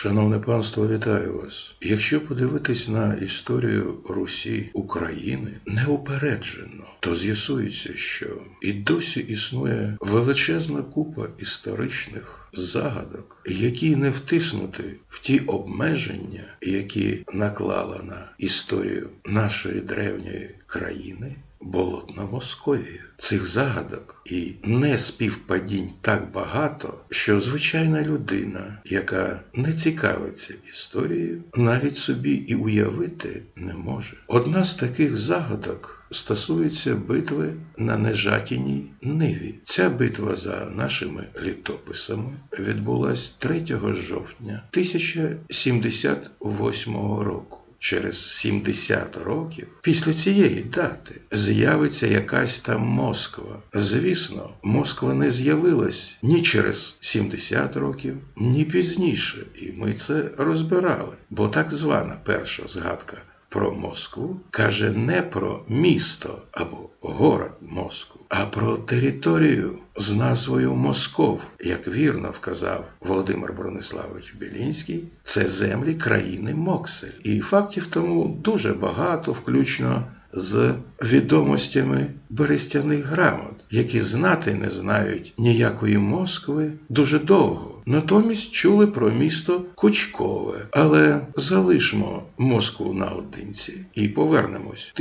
Шановне панство, вітаю вас. Якщо подивитись на історію Русі України неупереджено, то з'ясується, що і досі існує величезна купа історичних загадок, які не втиснути в ті обмеження, які наклала на історію нашої древньої країни болотна Московія. Цих загадок і неспівпадінь так багато, що звичайна людина, яка не цікавиться історією, навіть собі і уявити не може. Одна з таких загадок стосується битви на Нежатіній Ниві. Ця битва за нашими літописами відбулась 3 жовтня 1078 року. Через 70 років після цієї дати з'явиться якась там Москва. Звісно, Москва не з'явилась ні через 70 років, ні пізніше, і ми це розбирали. Бо так звана перша згадка про Москву каже не про місто або город Москву, а про територію з назвою Москов, як вірно вказав Володимир Брониславович Білінський, це землі країни Моксель. І фактів тому дуже багато, включно з відомостями берестяних грамот, які знати не знають ніякої Москви дуже довго. Натомість чули про місто Кучкове, але залишмо Москву наодинці і повернемось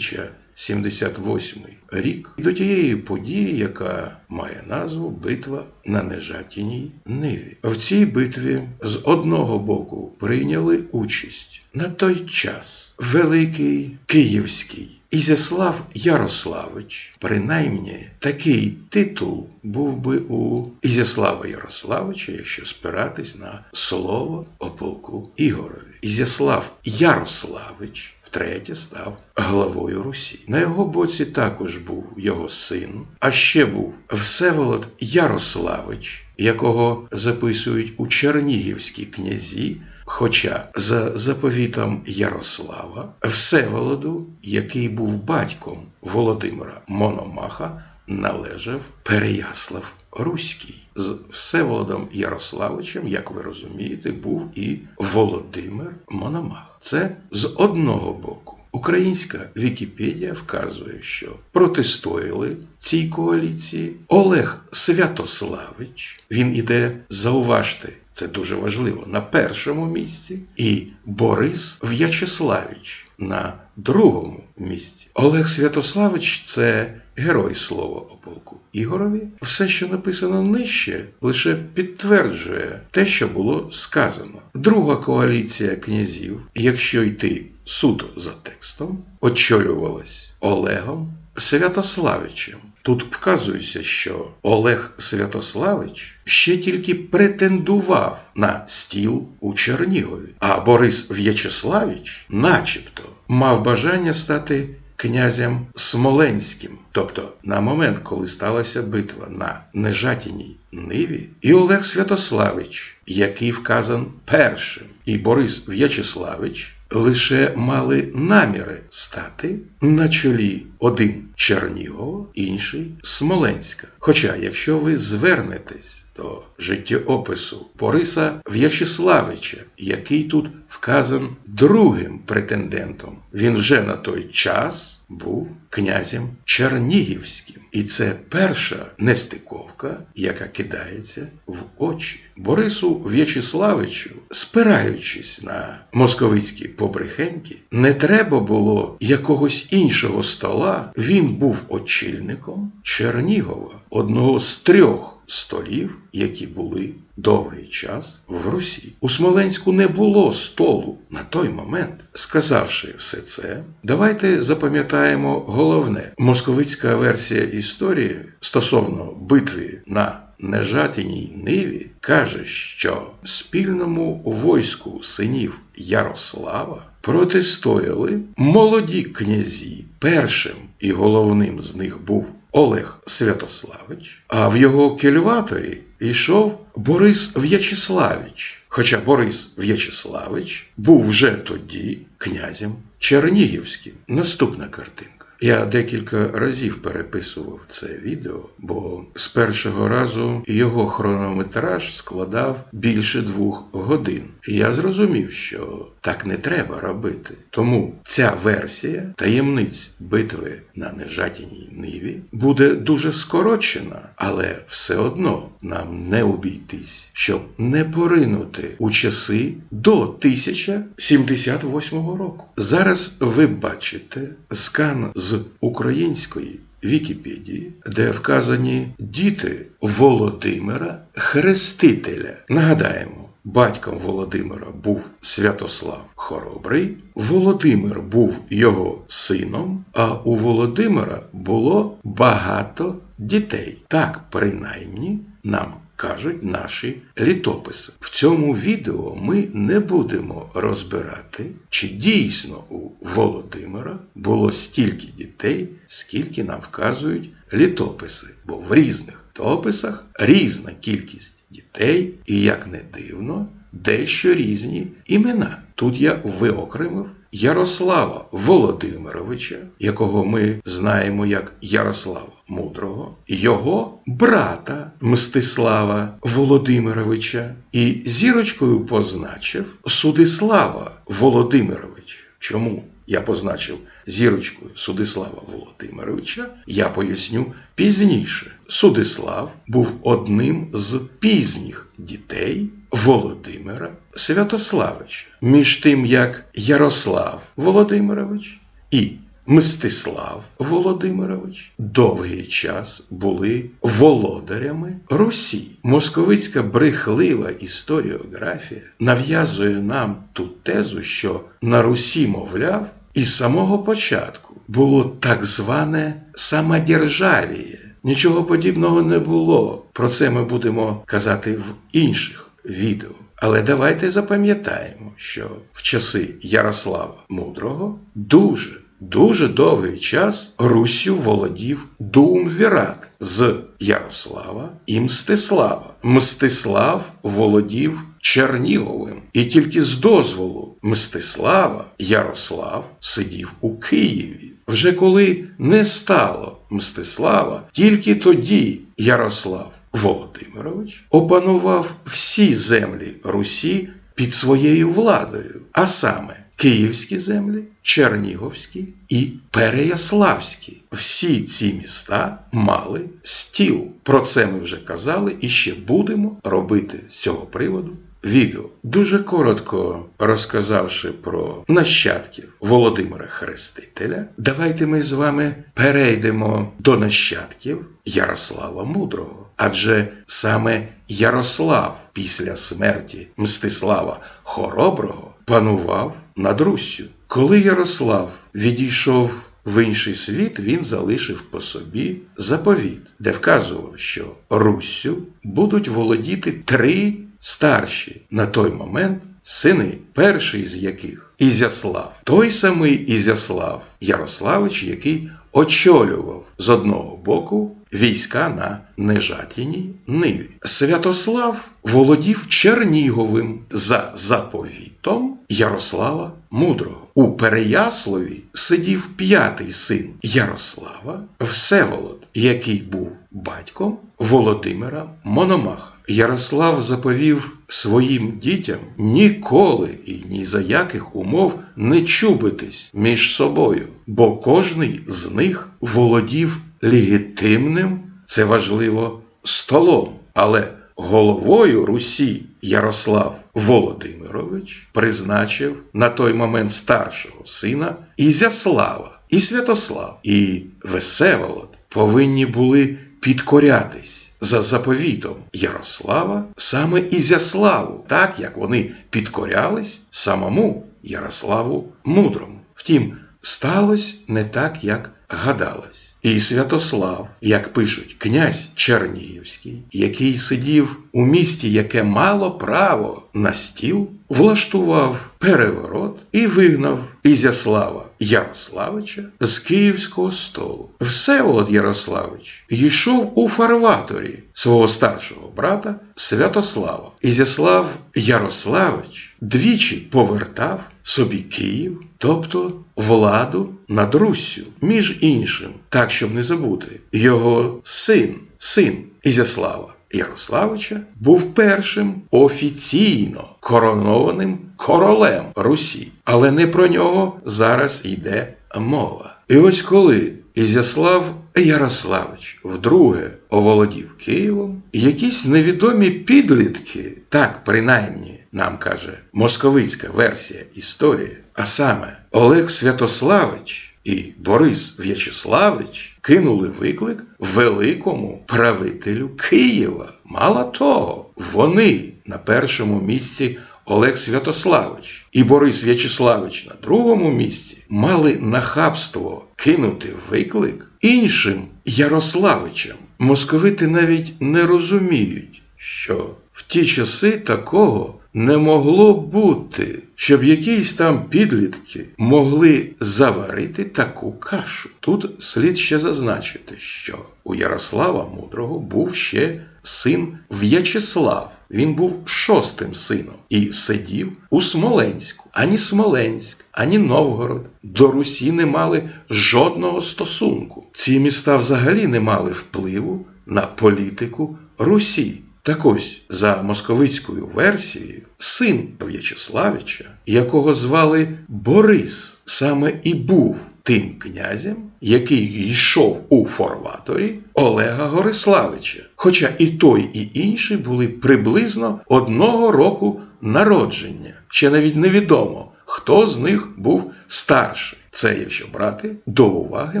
1078 рік до тієї події, яка має назву Битва на Нежатіній Ниві. В цій битві з одного боку прийняли участь на той час великий київський Ізяслав Ярославич, принаймні такий титул був би у Ізяслава Ярославича, якщо спиратись на слово о полку Ігорові. Ізяслав Ярославич втретє став главою Русі. На його боці також був його син, а ще був Всеволод Ярославич, якого записують у Чернігівській князі. Хоча за заповітом Ярослава Всеволоду, який був батьком Володимира Мономаха, належав Переяслав Руський. З Всеволодом Ярославичем, як ви розумієте, був і Володимир Мономах. Це з одного боку. Українська Вікіпедія вказує, що протистояли цій коаліції Олег Святославич. Він іде, зауважте, це дуже важливо, на першому місці, і Борис В'ячеславич на другому місці. Олег Святославич це герой слова о полку Ігорові. Все, що написано нижче, лише підтверджує те, що було сказано. Друга коаліція князів, якщо йти суто за текстом, очолювалась Олегом Святославичем. Тут вказується, що Олег Святославич ще тільки претендував на стіл у Чернігові, а Борис В'ячеславич, начебто, мав бажання стати князем Смоленським. Тобто, на момент, коли сталася битва на Нежатіній Ниві, і Олег Святославич, який вказан першим, і Борис В'ячеславич лише мали наміри стати на чолі один Чернігова, інший Смоленська. Хоча, якщо ви звернетесь до життєопису Бориса В'ячеславича, який тут вказан другим претендентом, він вже на той час був князем Чернігівським. І це перша нестиковка, яка кидається в очі. Борису В'ячеславичу, спираючись на московицькі побрехеньки, не треба було якогось іншого стола. Він був очільником Чернігова, одного з трьох столів, які були довгий час в Русі. У Смоленську не було столу на той момент. Сказавши все це, давайте запам'ятаємо головне: московицька версія історії стосовно битви на Нежатіній Ниві каже, що спільному войску синів Ярослава протистояли молоді князі. Першим і головним з них був Олег Святославич, а в його кельваторі йшов Борис В'ячеславич. Хоча Борис В'ячеславич був вже тоді князем Чернігівським. Наступна картинка. Я декілька разів переписував це відео, бо з першого разу його хронометраж складав більше двох годин. І я зрозумів, що так не треба робити. Тому ця версія таємниць битви на нежатіній ниві буде дуже скорочена, але все одно нам не обійтись, щоб не поринути у часи до 1078 року. Зараз ви бачите скан з української Вікіпедії, де вказані діти Володимира Хрестителя. Нагадаємо, батьком Володимира був Святослав Хоробрий, Володимир був його сином, а у Володимира було багато дітей. Так, принаймні, нам кажуть наші літописи. В цьому відео ми не будемо розбирати, чи дійсно у Володимира було стільки дітей, скільки нам вказують літописи, бо в різних літописах різна кількість дітей, і як не дивно, дещо різні імена. Тут я виокремив Ярослава Володимировича, якого ми знаємо як Ярослава Мудрого, його брата Мстислава Володимировича і зірочкою позначив Судислава Володимировича. Чому? Я позначив зірочкою Судислава Володимировича, я поясню пізніше. Судислав був одним з пізніх дітей Володимира Святославича. Між тим, як Ярослав Володимирович і Мстислав Володимирович довгий час були володарями Русі. Московицька брехлива історіографія нав'язує нам ту тезу, що на Русі, мовляв, із самого початку було так зване самодержавіє. Нічого подібного не було. Про це ми будемо казати в інших відео. Але давайте запам'ятаємо, що в часи Ярослава Мудрого дуже дуже довгий час Руссю володів Думвірат з Ярослава і Мстислава. Мстислав володів Черніговим, і тільки з дозволу Мстислава Ярослав сидів у Києві. Вже коли не стало Мстислава, тільки тоді Ярослав Володимирович опанував всі землі Русі під своєю владою, а саме Київські землі, Чернігівські і Переяславські. Всі ці міста мали стіл. Про це ми вже казали і ще будемо робити з цього приводу відео. Дуже коротко розказавши про нащадків Володимира Хрестителя, давайте ми з вами перейдемо до нащадків Ярослава Мудрого. Адже саме Ярослав після смерті Мстислава Хороброго панував над Руссю. Коли Ярослав відійшов в інший світ, він залишив по собі заповіт, де вказував, що Руссю будуть володіти три старші на той момент сини, перший з яких Ізяслав, той самий Ізяслав Ярославич, який очолював з одного боку війська на Нежатіній Ниві. Святослав володів Черніговим за заповітом Ярослава Мудрого. У Переяславі сидів п'ятий син Ярослава Всеволод, який був батьком Володимира Мономаха. Ярослав заповів своїм дітям ніколи і ні за яких умов не чубитись між собою, бо кожний з них володів легітимним, це важливо, столом. Але головою Русі Ярослав Володимирович призначив на той момент старшого сина Ізяслава і Святослав, і Весеволод повинні були підкорятись за заповітом Ярослава саме Ізяславу, так як вони підкорялись самому Ярославу Мудрому. Втім, сталося не так, як гадалось. І Святослав, як пишуть, князь Чернігівський, який сидів у місті, яке мало право на стіл, влаштував переворот і вигнав Ізяслава Ярославича з київського столу. Всеволод Ярославич йшов у фарваторі свого старшого брата Святослава. Ізяслав Ярославич двічі повертав собі Київ, тобто владу над Руссю. Між іншим, так щоб не забути, його син, син Ізяслава Ярославича, був першим офіційно коронованим королем Русі. Але не про нього зараз йде мова. І ось коли Ізяслав Ярославич вдруге оволодів Києвом, якісь невідомі підлітки, так принаймні нам каже московицька версія історії, а саме Олег Святославич і Борис В'ячеславич кинули виклик великому правителю Києва. Мало того, вони на першому місці Олег Святославич і Борис В'ячеславич на другому місці мали нахабство кинути виклик іншим Ярославичам. Московити навіть не розуміють, що в ті часи такого не могло бути, щоб якісь там підлітки могли заварити таку кашу. Тут слід ще зазначити, що у Ярослава Мудрого був ще син В'ячеслав. Він був шостим сином і сидів у Смоленську. Ані Смоленськ, ані Новгород до Русі не мали жодного стосунку. Ці міста взагалі не мали впливу на політику Русі. Так ось, за московицькою версією, син В'ячеславича, якого звали Борис, саме і був тим князем, який йшов у форваторі Олега Гориславича. Хоча і той, і інший були приблизно одного року народження. Ще навіть невідомо, хто з них був старший. Це якщо брати до уваги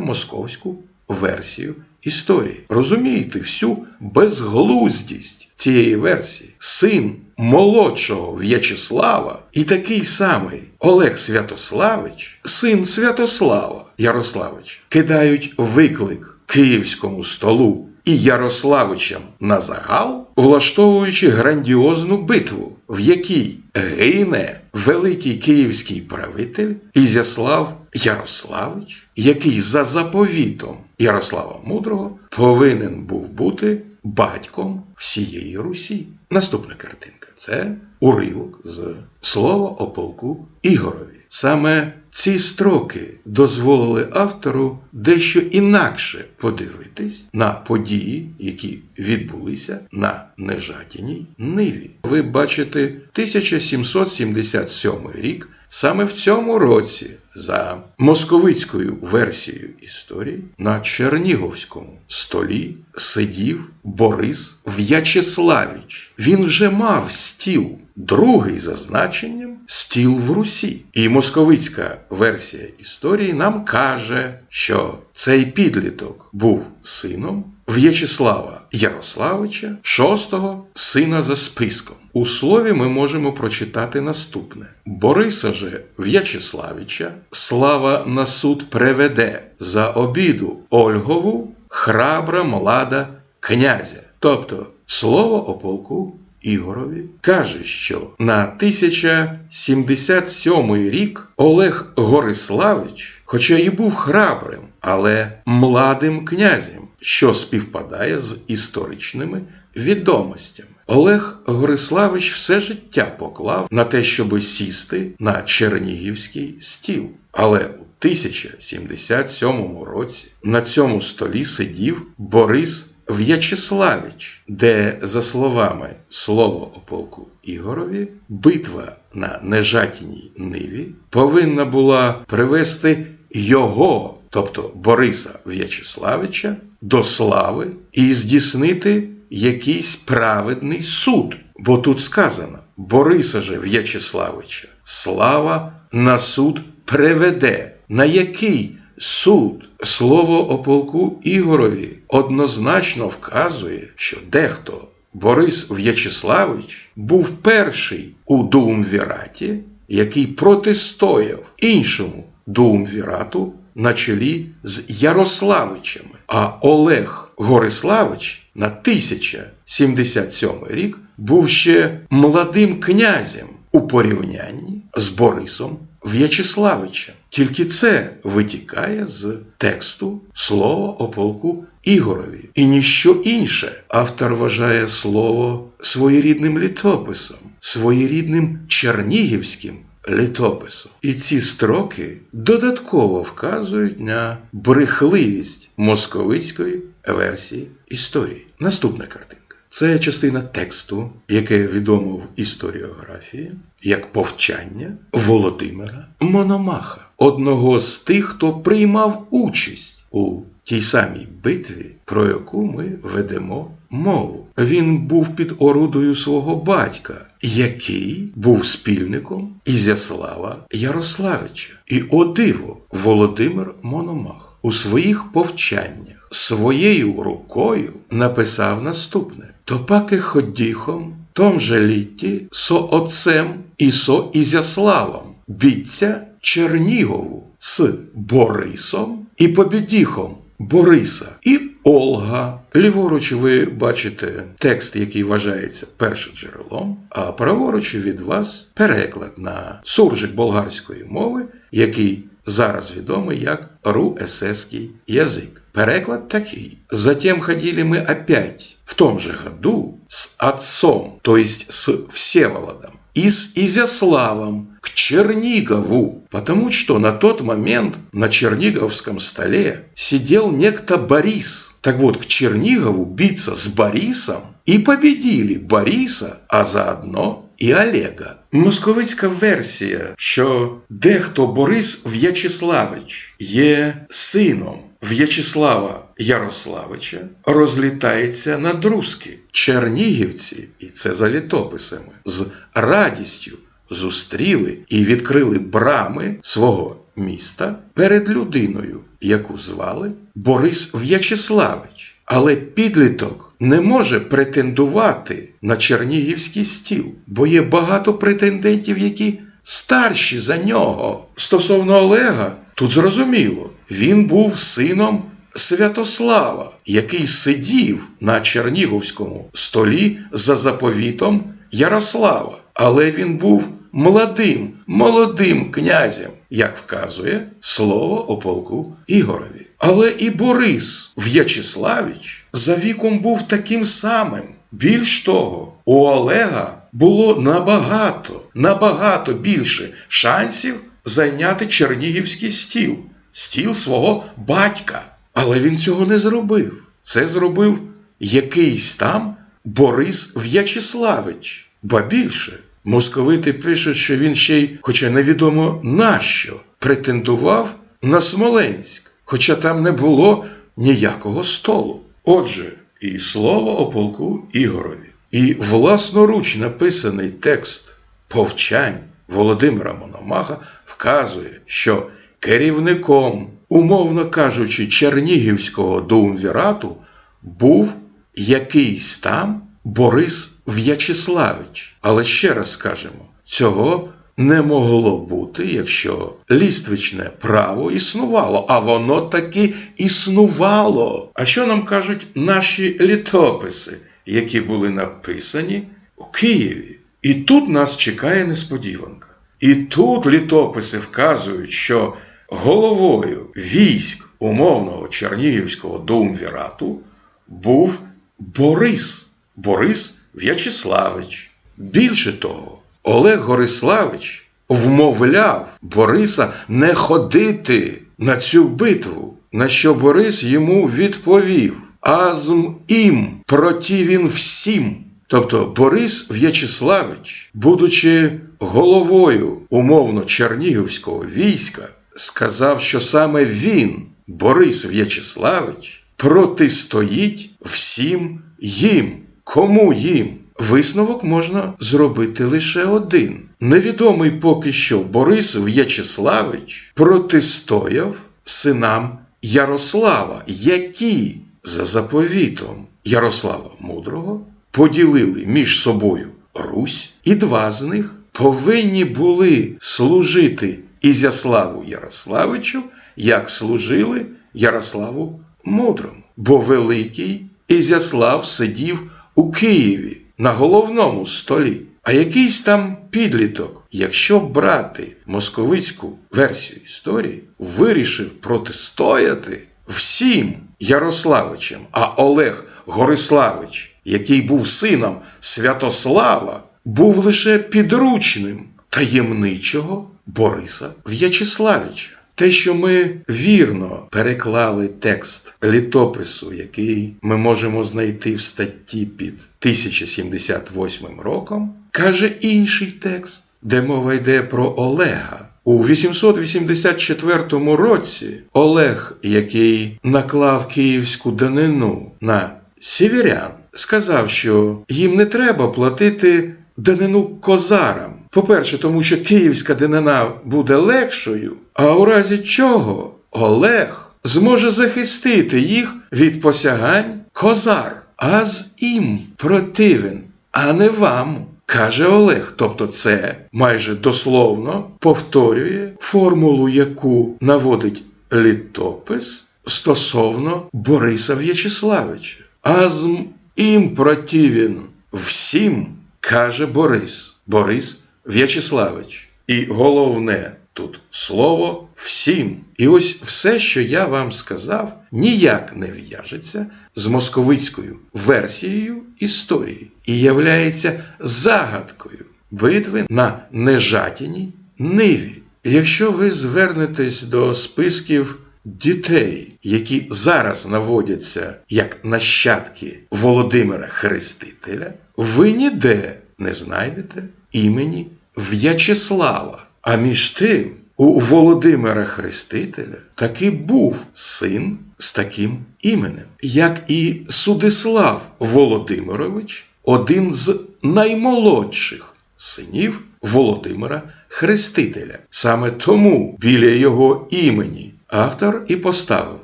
московську версію історії. Розумієте всю безглуздість цієї версії. Син молодшого В'ячеслава і такий самий Олег Святославич, син Святослава Ярославич, кидають виклик київському столу і Ярославичам на загал, влаштовуючи грандіозну битву, в якій гине великий київський правитель Ізяслав Ярославич, який за заповітом Ярослава Мудрого повинен був бути батьком всієї Русі. Наступна картинка це уривок з слова о полку Ігорові. Саме ці строки дозволили автору дещо інакше подивитись на події, які відбулися на Нежатіній Ниві. Ви бачите 1777 рік. Саме в цьому році, за московицькою версією історії, на Чернігівському столі сидів Борис В'ячеславич. Він вже мав стіл, другий за значенням стіл в Русі. І московицька версія історії нам каже, що цей підліток був сином В'ячеслава Ярославича, шостого сина за списком. У слові ми можемо прочитати наступне: Бориса же В'ячеславича слава на суд приведе за обіду Ольгову храбра млада князя. Тобто слово о полку Ігорові каже, що на 1077 рік Олег Гориславич, хоча і був храбрим, але младим князем, що співпадає з історичними відомостями. Олег Гориславич все життя поклав на те, щоб сісти на Чернігівський стіл. Але у 1077 році на цьому столі сидів Борис В'ячеславич, де, за словами слово о полку Ігорові, битва на Нежатіній Ниві повинна була привести його, тобто Бориса В'ячеславича, до слави і здійснити якийсь праведний суд. Бо тут сказано Бориса же В'ячеславича, слава на суд приведе. На який суд? Слово о полку Ігорові однозначно вказує, що дехто Борис В'ячеславич був перший у Дуумвіраті, який протистояв іншому Дуумвірату на чолі з Ярославичами. А Олег Гориславич на 1077 рік був ще молодим князем у порівнянні з Борисом В'ячеславичем. Тільки це витікає з тексту слова о полку Ігорові. І ніщо інше автор вважає слово своєрідним літописом, своєрідним чернігівським літопису. І ці строки додатково вказують на брехливість московицької версії історії. Наступна картинка. Це частина тексту, яке відомо в історіографії, як повчання Володимира Мономаха, одного з тих, хто приймав участь у тій самій битві, про яку ми ведемо мову. Він був під орудою свого батька, який був спільником Ізяслава Ярославича. І о диво, Володимир Мономах у своїх повчаннях своєю рукою написав наступне: Топаки ходіхом, том же літті, со отцем і со Ізяславом, бійця Чернігову з Борисом і побідіхом Бориса і Олга. Ліворуч ви бачите текст, який вважається першим джерелом, а праворуч від вас переклад на суржик болгарської мови, який зараз відомий як руэсэский язык. Переклад такий. Затем ходили мы опять в том же году с отцом, то есть с Всеволодом, и с Изяславом к Чернигову, потому что на тот момент на Черниговском столе сидел некто Борис. так вот, к Чернигову биться с Борисом и победили Бориса, а заодно і Олега. Московицька версія, що дехто Борис В'ячеславич є сином В'ячеслава Ярославича, розлітається на друзки. Чернігівці, і це за літописами, з радістю зустріли і відкрили брами свого міста перед людиною, яку звали Борис В'ячеславич. Але підліток не може претендувати на чернігівський стіл, бо є багато претендентів, які старші за нього. Стосовно Олега, тут зрозуміло, він був сином Святослава, який сидів на чернігівському столі за заповітом Ярослава. Але він був молодим, молодим князем, як вказує слово о полку Ігорові. Але і Борис В'ячеславич за віком був таким самим. Більш того, у Олега було набагато, набагато більше шансів зайняти чернігівський стіл, стіл свого батька. Але він цього не зробив. Це зробив якийсь там Борис В'ячеславич. Ба більше, московити пишуть, що він ще й, хоча невідомо нащо, претендував на Смоленськ, хоча там не було ніякого столу. Отже, і слово о полку Ігорові, і власноруч написаний текст повчань Володимира Мономаха вказує, що керівником, умовно кажучи, Чернігівського думвірату був якийсь там Борис В'ячеславич. Але ще раз скажемо, цього не могло бути, якщо ліствичне право існувало, а воно таки існувало. А що нам кажуть наші літописи, які були написані у Києві? І тут нас чекає несподіванка. І тут літописи вказують, що головою військ умовного Чернігівського думвірату був Борис, Борис В'ячеславич. Більше того, Олег Гориславич вмовляв Бориса не ходити на цю битву, на що Борис йому відповів: Азм ім противін всім. Тобто Борис В'ячеславич, будучи головою умовно Чернігівського війська, сказав, що саме він, Борис В'ячеславич, протистоїть всім їм. Кому їм? Висновок можна зробити лише один. Невідомий поки що Борис В'ячеславич протистояв синам Ярослава, які за заповітом Ярослава Мудрого поділили між собою Русь, і два з них повинні були служити Ізяславу Ярославичу, як служили Ярославу Мудрому. Бо Великий Ізяслав сидів у Києві на головному столі. А якийсь там підліток, якщо брати московицьку версію історії, вирішив протистояти всім Ярославичам, а Олег Гориславич, який був сином Святослава, був лише підручним таємничого Бориса В'ячеславича. Те, що ми вірно переклали текст літопису, який ми можемо знайти в статті під 1078 роком, каже інший текст, де мова йде про Олега. У 884 році Олег, який наклав київську данину на сіверян, сказав, що їм не треба платити данину козарам. По-перше, тому що київська данина буде легшою, а у разі чого Олег зможе захистити їх від посягань козар, а з їм противен, а не вам. Каже Олег, тобто це майже дословно повторює формулу, яку наводить літопис стосовно Бориса В'ячеславича. А з їм противен всім, каже Борис, Борис В'ячеславич. І головне тут слово всім. І ось все, що я вам сказав, ніяк не в'яжеться з московицькою версією історії і являється загадкою битви на нежатіній ниві. Якщо ви звернетесь до списків дітей, які зараз наводяться як нащадки Володимира Хрестителя, ви ніде не знайдете імені В'ячеслава. А між тим, у Володимира Хрестителя таки був син з таким іменем, як і Судислав Володимирович, один з наймолодших синів Володимира Хрестителя. Саме тому біля його імені автор і поставив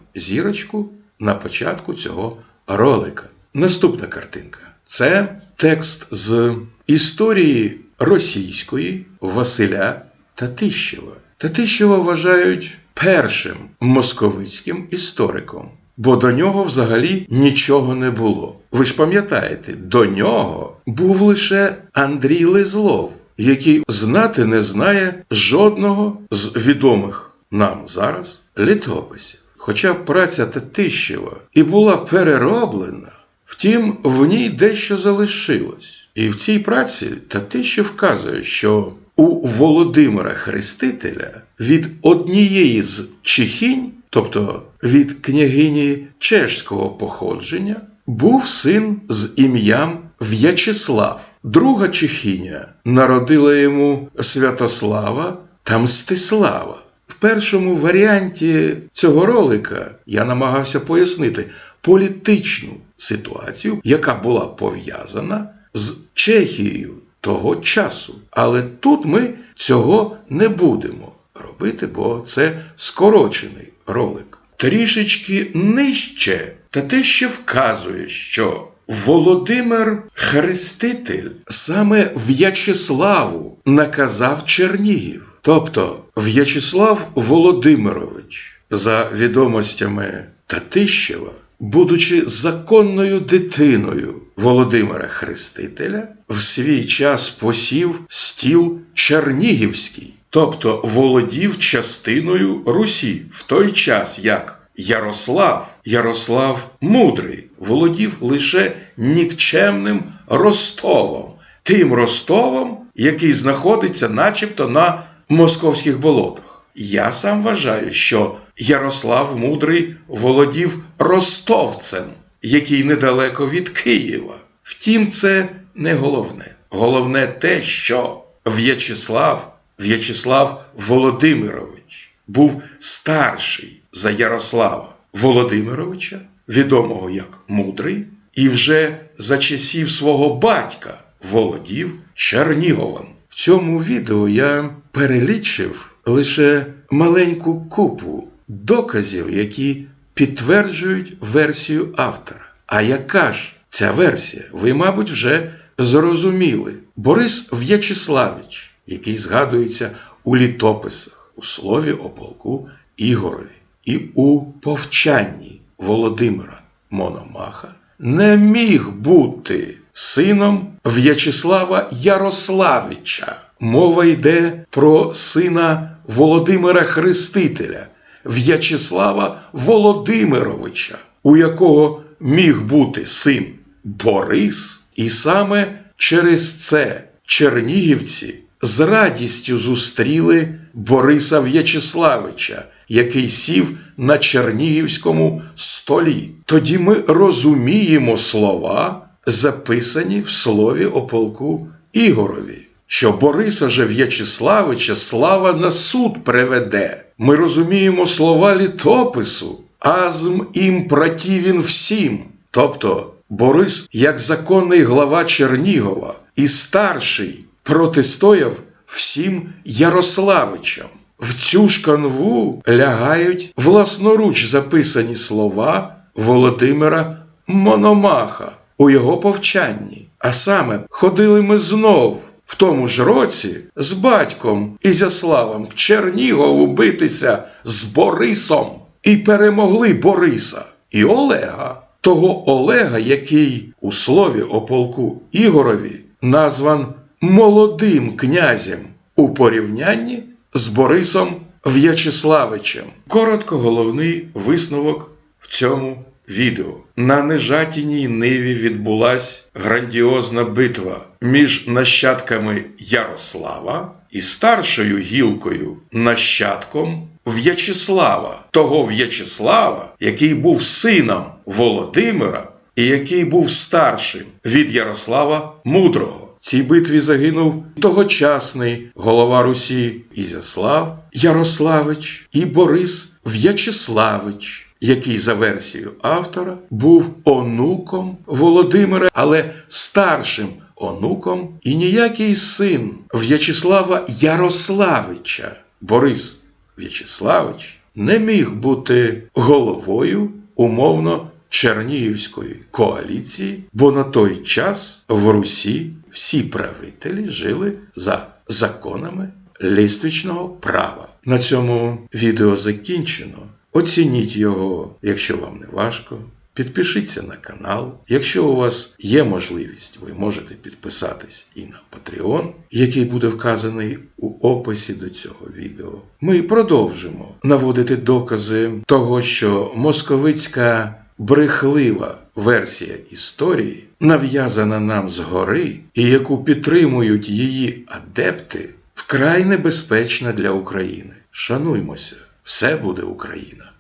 зірочку на початку цього ролика. Наступна картинка це текст з історії російської Василя Татищева. Татищева вважають першим московицьким істориком, бо до нього взагалі нічого не було. Ви ж пам'ятаєте, до нього був лише Андрій Лизлов, який знати не знає жодного з відомих нам зараз літописів. Хоча праця Татищева і була перероблена, втім, в ній дещо залишилось. І в цій праці Татищев вказує, що у Володимира Хрестителя від однієї з чехінь, тобто від княгині чешського походження, був син з ім'ям В'ячеслав. Друга чехиня народила йому Святослава та Мстислава. В першому варіанті цього ролика я намагався пояснити політичну ситуацію, яка була пов'язана з Чехією того часу. Але тут ми цього не будемо робити, бо це скорочений ролик. Трішечки нижче, та те ще вказує, що Володимир Хреститель саме В'ячеславу наказав Чернігів. Тобто В'ячеслав Володимирович, за відомостями Татищева, будучи законною дитиною Володимира Хрестителя, в свій час посів стіл Чернігівський, тобто володів частиною Русі, в той час як Ярослав, Ярослав Мудрий, володів лише нікчемним Ростовом, тим Ростовом, який знаходиться начебто на московських болотах. Я сам вважаю, що Ярослав Мудрий володів Ростовцем, який недалеко від Києва. Втім, це не головне. Головне те, що В'ячеслав, В'ячеслав Володимирович був старший за Ярослава Володимировича, відомого як Мудрий, і вже за часів свого батька володів Черніговом. В цьому відео я перелічив лише маленьку купу доказів, які підтверджують версію автора. А яка ж ця версія? Ви, мабуть, вже зрозуміли. Борис В'ячеславич, який згадується у літописах, у слові о полку Ігорові і у повчанні Володимира Мономаха, не міг бути сином В'ячеслава Ярославича. Мова йде про сина Володимира Хрестителя, В'ячеслава Володимировича, у якого міг бути син Борис, і саме через це чернігівці з радістю зустріли Бориса В'ячеславича, який сів на Чернігівському столі. Тоді ми розуміємо слова, записані в слові о полку Ігорові, що Бориса же В'ячеславича слава на суд приведе. Ми розуміємо слова літопису, азм ім противін всім. Тобто Борис, як законний глава Чернігова і старший, протистояв всім Ярославичам. В цю ж канву лягають власноруч записані слова Володимира Мономаха у його повчанні. А саме ходили ми знов в тому ж році з батьком Ізяславом в Чернігову битися з Борисом і перемогли Бориса і Олега, того Олега, який у слові о полку Ігорові назван молодим князем у порівнянні з Борисом В'ячеславичем. Коротко головний висновок в цьому відео. На нежатіній ниві відбулась грандіозна битва між нащадками Ярослава і старшою гілкою нащадком В'ячеслава, того В'ячеслава, який був сином Володимира і який був старшим від Ярослава Мудрого. В цій битві загинув тогочасний голова Русі Ізяслав Ярославич і Борис В'ячеславич, який за версією автора був онуком Володимира, але старшим онуком і ніякий син В'ячеслава Ярославича. Борис В'ячеславич не міг бути головою умовно Чернігівської коаліції, бо на той час в Русі всі правителі жили за законами ліствічного права. На цьому відео закінчено. Оцініть його, якщо вам не важко. Підпишіться на канал. Якщо у вас є можливість, ви можете підписатись і на Patreon, який буде вказаний у описі до цього відео. Ми продовжимо наводити докази того, що московицька брехлива версія історії, нав'язана нам згори, і яку підтримують її адепти, вкрай небезпечна для України. Шануймося, все буде Україна!